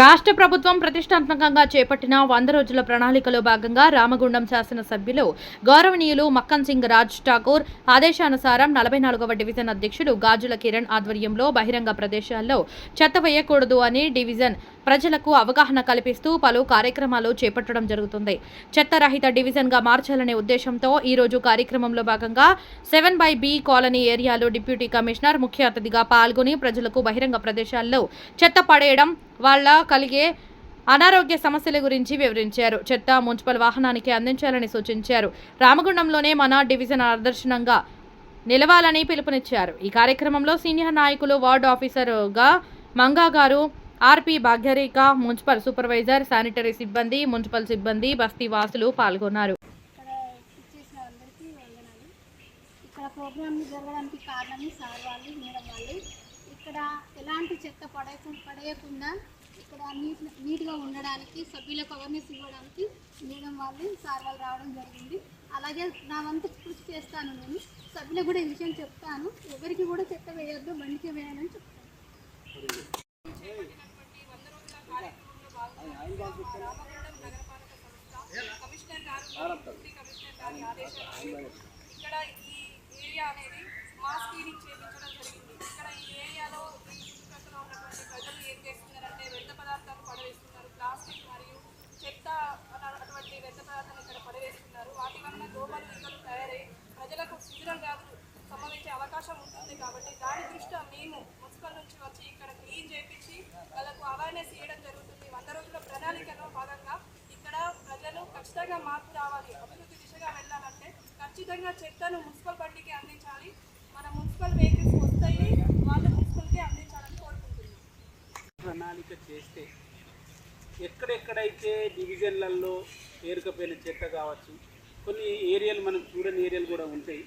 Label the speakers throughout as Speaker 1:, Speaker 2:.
Speaker 1: రాష్ట్ర ప్రభుత్వం ప్రతిష్టాత్మకంగా చేపట్టిన వంద రోజుల ప్రణాళికలో భాగంగా రామగుండం శాసనసభ్యులు గౌరవనీయులు మక్కన్ సింగ్ రాజ్ ఠాకూర్ ఆదేశానుసారం నలభై నాలుగవ డివిజన్ అధ్యక్షుడు గాజుల కిరణ్ ఆధ్వర్యంలో బహిరంగ ప్రదేశాల్లో చెత్త వేయకూడదు అని డివిజన్ ప్రజలకు అవగాహన కల్పిస్తూ పలు కార్యక్రమాలు చేపట్టడం జరుగుతుంది. చెత్త రహిత మార్చాలనే ఉద్దేశంతో ఈరోజు కార్యక్రమంలో భాగంగా సెవెన్ బై బి కాలనీ ఏరియాలో డిప్యూటీ కమిషనర్ ముఖ్య అతిథిగా పాల్గొని ప్రజలకు బహిరంగ ప్రదేశాల్లో చెత్త పడేయడం వాళ్ళ కలిగే అనారోగ్య సమస్యల గురించి వివరించారు. చెత్త మున్సిపల్ వాహనానికి అందించాలని సూచించారు. రామగుండంలోనే మన డివిజన్ ఆదర్శనంగా నిలవాలని పిలుపునిచ్చారు. ఈ కార్యక్రమంలో సీనియర్ నాయకులు వార్డు ఆఫీసర్గా మంగా గారు RP Bhagyarekha municipal supervisor sanitary సిబ్బంది మున్సిపల్ సిబ్బంది బస్తీ వాసులు పాల్గొన్నారు.
Speaker 2: ఇక్కడ ఇచ్చేసిన ఇక్కడ ప్రోగ్రామ్ జరగడానికి కారణం సార్ వాళ్ళు మేడం వాళ్ళు. ఇక్కడ ఎలాంటి చెత్త పడే పడేయకుండా ఇక్కడ నీట్ నీట్గా ఉండడానికి సభ్యులకు అవేర్నెస్ ఇవ్వడానికి మేడం వాళ్ళు సార్ వాళ్ళు రావడం జరిగింది. అలాగే నా వంతు కృషి చేస్తాను నేను. సభ్యులకు కూడా ఈ విషయం చెప్తాను. ఎవరికి కూడా చెత్త వేయొద్దు బండికి వేయాలని చెప్తాను.
Speaker 3: కమిషనర్ గారు డిప్యూటీ కమిషనర్ గారి ఆదేశాలు ఇక్కడ ఈ ఏరియా అనేది మాస్ క్లీనింగ్ చేయించడం జరిగింది ఇక్కడ ఈ ఏరియాలో ఈ చుట్టుపక్కల ఉన్నటువంటి ప్రజలు ఏం చేస్తున్నారంటే వ్యర్థ పదార్థాలు పడవేస్తున్నారు ప్లాస్టిక్ మరియు చెత్త అటువంటి వ్యర్థ పదార్థాలు ఇక్కడ పడవేస్తున్నారు వాటి వలన దోమలు ఈగలు తయారై ప్రజలకు శిబిరం వ్యాధులు సంభవించే అవకాశం ఉంటుంది కాబట్టి దాని దృష్ట్యా మేము మున్సిపల్ నుంచి వచ్చి ఇక్కడ క్లీన్ చేయించి వాళ్ళకు అవేర్నెస్ చేయడం జరుగుతుంది. వంద రోజుల ప్రణాళికలో భాగంగా ఇక్కడ ప్రజలు ఖచ్చితంగా మార్పు రావాలి అభివృద్ధి దిశగా వెళ్ళాలంటే ఖచ్చితంగా చెత్తను మున్సిపల్ బండికి అందించాలి. మన మున్సిపల్ వెహికల్స్ వస్తాయి వాళ్ళు మున్సిపల్కి అందించాలని కోరుకుంటున్నాం.
Speaker 4: ప్రణాళిక చేస్తే ఎక్కడెక్కడైతే డివిజన్లలో పేరుకపోయిన చెత్త కావచ్చు కొన్ని ఏరియాలు మనం చూడని ఏరియాలు కూడా ఉంటాయి.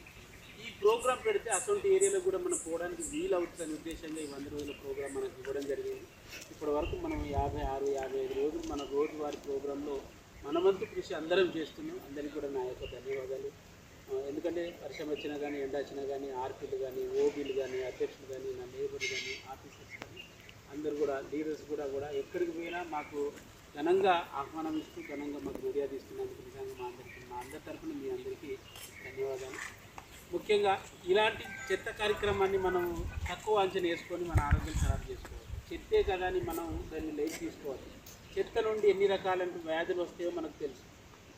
Speaker 4: ఈ ప్రోగ్రాం పెడితే అటువంటి ఏరియాలో కూడా మనం పోవడానికి వీలు అవుతుందనే ఉద్దేశంగా ఈ వంద రోజుల ప్రోగ్రాం మనకు ఇవ్వడం జరిగింది. ఇప్పటి వరకు మనం యాభై ఆరు యాభై ఐదు రోజులు మన రోజువారి ప్రోగ్రాంలో మన వంతు కృషి అందరం చేస్తున్నాం. అందరికీ కూడా నా యొక్క ధన్యవాదాలు. ఎందుకంటే వర్షం వచ్చినా కానీ ఎండ వచ్చినా కానీ ఆర్పీలు కానీ ఓబీలు కానీ అధ్యక్షులు కానీ నా లేబర్లు కానీ ఆఫీసర్స్ కానీ అందరూ కూడా లీడర్స్ కూడా కూడా ఎక్కడికి పోయినా మాకు ఘనంగా ఆహ్వానం ఇస్తూ ఘనంగా మాకు మీడియా తీసుకున్నందుకు నిజంగా మా అందరికీ మా అందరి తరఫున మీ అందరికీ ధన్యవాదాలు. ముఖ్యంగా ఇలాంటి చెత్త కార్యక్రమాన్ని మనం తక్కువ అంచనా వేసుకొని మన ఆరోగ్యం ఖరాబ్ చేసుకోవాలి. చెత్తే కదా అని మనం దాన్ని లేచి తీసుకోవాలి. చెత్త నుండి ఎన్ని రకాలైన వ్యాధులు వస్తాయో మనకు తెలుసు.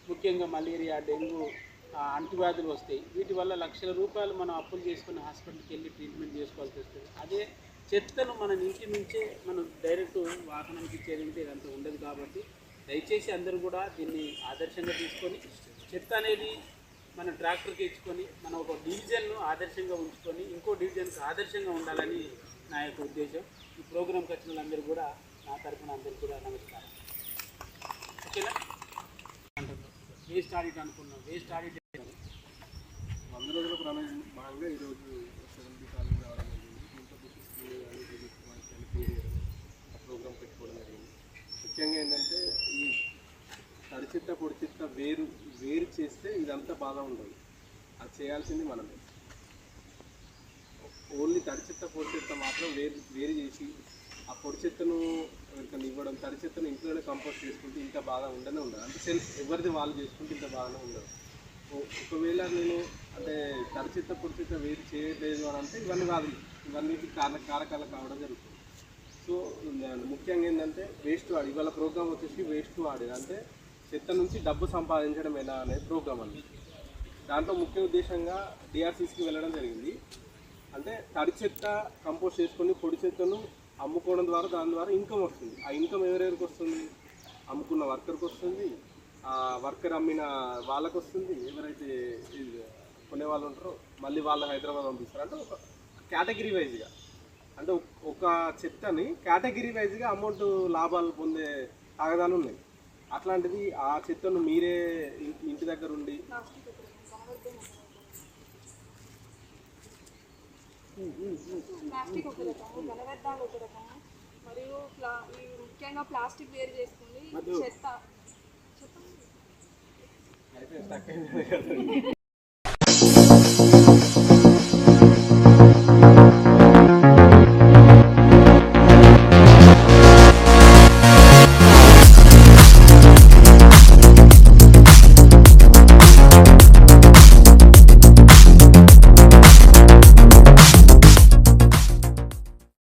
Speaker 4: ముఖ్యంగా మలేరియా డెంగ్యూ అంటువ్యాధులు వస్తాయి. వీటి వల్ల లక్షల రూపాయలు మనం అప్పులు చేసుకుని హాస్పిటల్కి వెళ్ళి ట్రీట్మెంట్ చేసుకోవాల్సి వస్తుంది. అదే చెత్తను మన ఇంటి నుంచే మనం డైరెక్ట్ వాహనానికి చేరింటే ఇదంతా ఉండదు కాబట్టి దయచేసి అందరూ కూడా దీన్ని ఆదర్శంగా తీసుకొని చెత్త అనేది మనం ట్రాక్టర్కి ఇచ్చుకొని మనం ఒక డివిజన్ను ఆదర్శంగా ఉంచుకొని ఇంకో డివిజన్కి ఆదర్శంగా ఉండాలని నా యొక్క ఉద్దేశం. ఈ ప్రోగ్రాంకి వచ్చిన వాళ్ళందరూ కూడా నా తరఫున అందరికీ కూడా నమస్కారం. ఓకేనా? వేస్ట్ ఆడిట్ అనుకున్నాం. వేస్ట్ ఆడిట్
Speaker 5: వంద రోజుల ప్రణాళిక భాగంగా ఈరోజు కాలేజ్ రావడం జరిగింది. దీంట్లో ప్రోగ్రామ్ పెట్టుకోవడం జరిగింది. ముఖ్యంగా ఏంటంటే తడి చెత్త పొడి చెత్త వేరు వేరు చేస్తే ఇదంతా బాగా ఉండదు. అది చేయాల్సింది మనమే. ఓన్లీ తడి చెత్త పొడి చెత్త మాత్రం వేరు వేరు చేసి ఆ పొడి చెత్తను ఎవరికైనా ఇవ్వడం తడి చెత్తను ఇంట్లోనే కంపోస్ట్ చేసుకుంటే ఇంకా బాగా ఉండనే ఉండదు. అంటే సెల్ఫ్ ఎవరిది వాళ్ళు చేసుకుంటే ఇంత బాగానే ఉండదు. ఒకవేళ నేను అంటే తడి చెత్త పొడి చెత్త వేరు చేయలేదు అని అంటే ఇవన్నీ కాదు. ఇవన్నీ కారణ కారకాలు కావడం జరుగుతుంది. సో ముఖ్యంగా ఏంటంటే వేస్ట్ వాడి ఇవాళ ప్రోగ్రామ్ వచ్చేసి వేస్ట్ వాడేది. అంటే చెత్త నుంచి డబ్బు సంపాదించడం ఎలా అనే ప్రోగ్రామ్ అండి. దాంట్లో ముఖ్య ఉద్దేశంగా డిఆర్సీస్కి వెళ్ళడం జరిగింది. అంటే తడి చెత్త కంపోస్ట్ చేసుకొని పొడి చెత్తను అమ్ముకోవడం ద్వారా దాని ద్వారా ఇన్కమ్ వస్తుంది. ఆ ఇన్కమ్ ఎవరెవరికి వస్తుంది? అమ్ముకున్న వర్కర్కి వస్తుంది. ఆ వర్కర్ అమ్మిన వాళ్ళకి వస్తుంది. ఎవరైతే కొనే వాళ్ళు ఉంటారో మళ్ళీ వాళ్ళు హైదరాబాద్ పంపిస్తారు. అంటే ఒక కేటగిరీ వైజ్గా అంటే ఒక- చెత్తని కేటగిరీ వైజ్గా అమౌంట్ లాభాలు పొందే తాగదాలు ఉన్నాయి. అట్లాంటిది ఆ చెత్తను మీరే ఇంటి దగ్గర ఉండి
Speaker 3: ప్లాస్టిక్ ఒక రకము ఘనవ్యర్థాలు ఒక రకము మరియు ప్లా ఈ ముఖ్యంగా ప్లాస్టిక్ వేరు చేసుకుని చెత్త.
Speaker 5: కదా